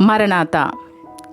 మరణాత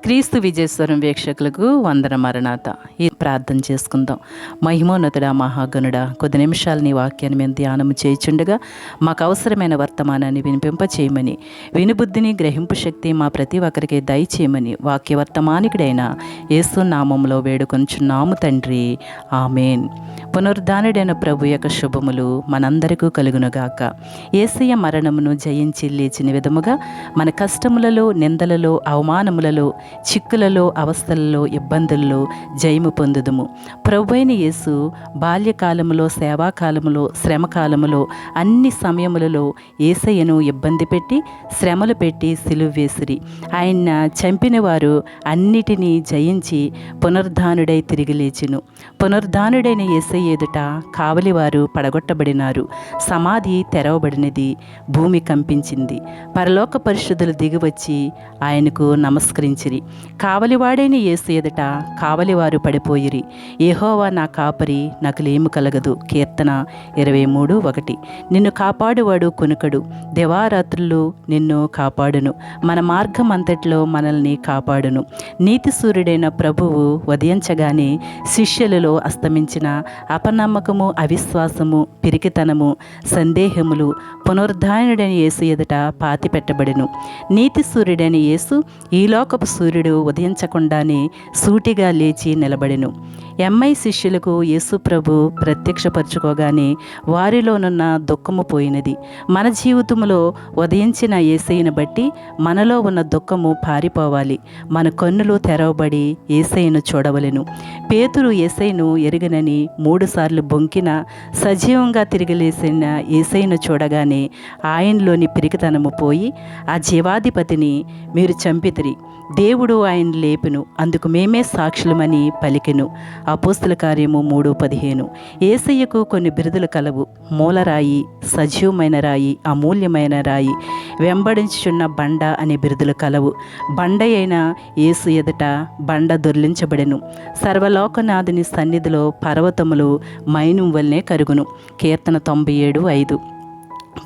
క్రీస్తు విజయేశ్వరం వీక్షకులకు వందన మరణాత. ఈ ప్రార్థన చేసుకుందాం. మహిమోన్నతుడ మహాగణుడ కొద్ది నిమిషాలు నీ వాక్యాన్ని మేము ధ్యానం చేయిచుండగా మాకు అవసరమైన వర్తమానాన్ని వినిపింప చేయమని వినుబుద్ధిని గ్రహింపు శక్తి మా ప్రతి ఒక్కరికి దయచేయమని వాక్య వర్తమానికుడైన యేసు నామంలో వేడుకొంచున్నాము తండ్రి. ఆమెన్. పునరుద్ధానుడైన ప్రభు యొక్క శుభములు మనందరికీ కలుగునుగాక. ఏసయ్య మరణమును జయించి లేచిన విధముగా మన కష్టములలో నిందలలో అవమానములలో చిక్కులలో అవస్థలలో ఇబ్బందుల్లో జయము పొందుదుము. ప్రభు యేసు బాల్యకాలములో సేవాకాలములో శ్రమకాలములో అన్ని సమయములలో ఏసయ్యను ఇబ్బంది పెట్టి శ్రమలు పెట్టి సిలువ వేసిరి. ఆయన చంపిన వారు అన్నిటినీ జయించి పునరుద్ధానుడై తిరిగి లేచిను. పునర్ధానుడైన ఏసయ్య ఎదుట కావలివారు పడగొట్టబడినారు. సమాధి తెరవబడినది భూమి కంపించింది. పరలోక పరిశుద్ధులు దిగివచ్చి ఆయనకు నమస్కరించిరి. కావలివాడైన యేసు ఎదుట కావలివారు పడిపోయిరి. ఏహోవా నా కాపరి నాకు కలగదు. కీర్తన ఇరవై మూడు ఒకటి. నిన్ను కాపాడువాడు కొనుకడు. దివారాత్రులు నిన్ను కాపాడును. మన మార్గం అంతట్లో మనల్ని కాపాడును. నీతి సూర్యుడైన ప్రభువు ఉదయించగానే శిష్యులలో అస్తమించిన అపనమ్మకము అవిశ్వాసము పిరికితనము సందేహములు పునరుద్ధానుడైన యేసు ఎదుట పాతి పెట్టబడును నీతి సూర్యుడైన యేసు ఈ లోకపు సూర్యుడు ఉదయించకుండానే సూటిగా లేచి నిలబడెను. ఎంఐ శిష్యులకు యేసుప్రభు ప్రత్యక్షపరచుకోగానే వారిలోనున్న దుఃఖము పోయినది. మన జీవితంలో ఉదయించిన ఏసైను బట్టి మనలో ఉన్న దుఃఖము పారిపోవాలి. మన కన్నులు తెరవబడి ఏసైను చూడవలెను. పేతురు ఏసైను ఎరుగనని మూడుసార్లు బొంకిన సజీవంగా తిరిగిలేసిన ఏసైను చూడగానే ఆయనలోని పిరికితనము పోయి ఆ జీవాధిపతిని మీరు చంపితిరి. దేవుడు ఆయన లేపెను. అందుకు మేమే సాక్షులమని పలికెను. అపోస్తుల కార్యము మూడు పదిహేను. ఏసయ్యకు కొన్ని బిరుదులు కలవు. మూలరాయి సజీవమైన రాయి అమూల్యమైన రాయి వెంబడించుచున్న బండ అనే బిరుదులు కలవు. బండ అయిన ఏసు ఎదుట బండ దొర్లించబడెను. సర్వలోకనాథుని సన్నిధిలో పర్వతములు మైనం వల్లనే కరుగును. కీర్తన తొంభై ఏడు ఐదు.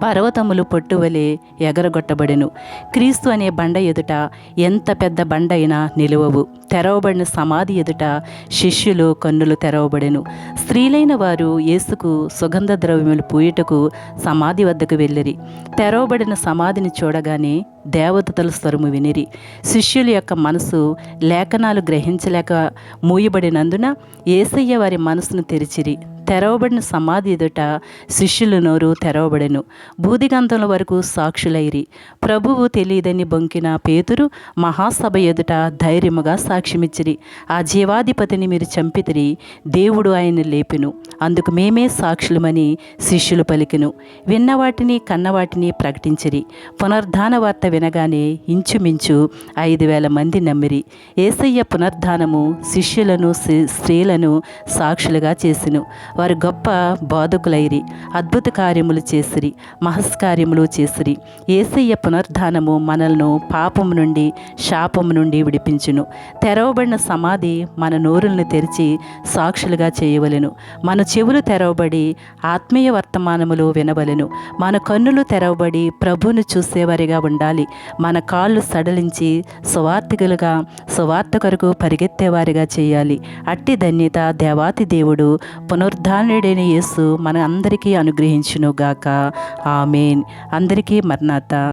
పర్వతములు పొట్టువలే ఎగరగొట్టబడెను. క్రీస్తు అనే బండ ఎదుట ఎంత పెద్ద బండ అయినా నిలువవు. తెరవబడిన సమాధి ఎదుట శిష్యులు కన్నులు తెరవబడెను. స్త్రీలైన వారు యేసుకు సుగంధ ద్రవ్యములు పూయటకు సమాధి వద్దకు వెళ్ళిరి. తెరవబడిన సమాధిని చూడగానే దేవతల స్వరము వినిరి. శిష్యుల యొక్క మనసు లేఖనాలు గ్రహించలేక మూయబడినందున ఏసయ్య వారి మనసును తెరిచిరి. తెరవబడిన సమాధి ఎదుట శిష్యుల నోరు తెరవబడెను. బూదిగంధముల వరకు సాక్షులైరి. ప్రభువు తెలియదని బొంకిన పేతురు మహాసభ ఎదుట ధైర్యముగా సాక్ష్యమిచ్చిరి. ఆ జీవాధిపతిని మీరు చంపితిరి. దేవుడు ఆయన లేపెను. అందుకు మేమే సాక్షులమని శిష్యులు పలికెను. విన్నవాటిని కన్నవాటిని ప్రకటించిరి. పునర్ధాన వార్త వినగానే ఇంచుమించు ఐదు వేల మంది నమ్మిరి. ఏసయ్య పునర్ధానము శిష్యులను స్త్రీలను సాక్షులుగా చేసిను. వారు గొప్ప బోధకులైరి అద్భుత కార్యములు చేసిరి మహస్కార్యములు చేసిరి. ఏసయ్య పునర్ధానము మనల్ని పాపము నుండి శాపము నుండి విడిపించును. తెరవబడిన సమాధి మన నోరులను తెరిచి సాక్షులుగా చేయవలెను. మన చెవులు తెరవబడి ఆత్మీయ వర్తమానములు వినవలెను. మన కన్నులు తెరవబడి ప్రభువును చూసేవారిగా ఉండాలి. మన కాళ్ళు సడలించి సువార్థికులుగా సువార్త కొరకు పరిగెత్తేవారిగా చేయాలి. అట్టి ధన్యత దేవాతి దేవుడు పునరుద్ధానుడైన యేసు మన అందరికీ అనుగ్రహించునుగాక. ఆమెన్. అందరికీ మర్నాత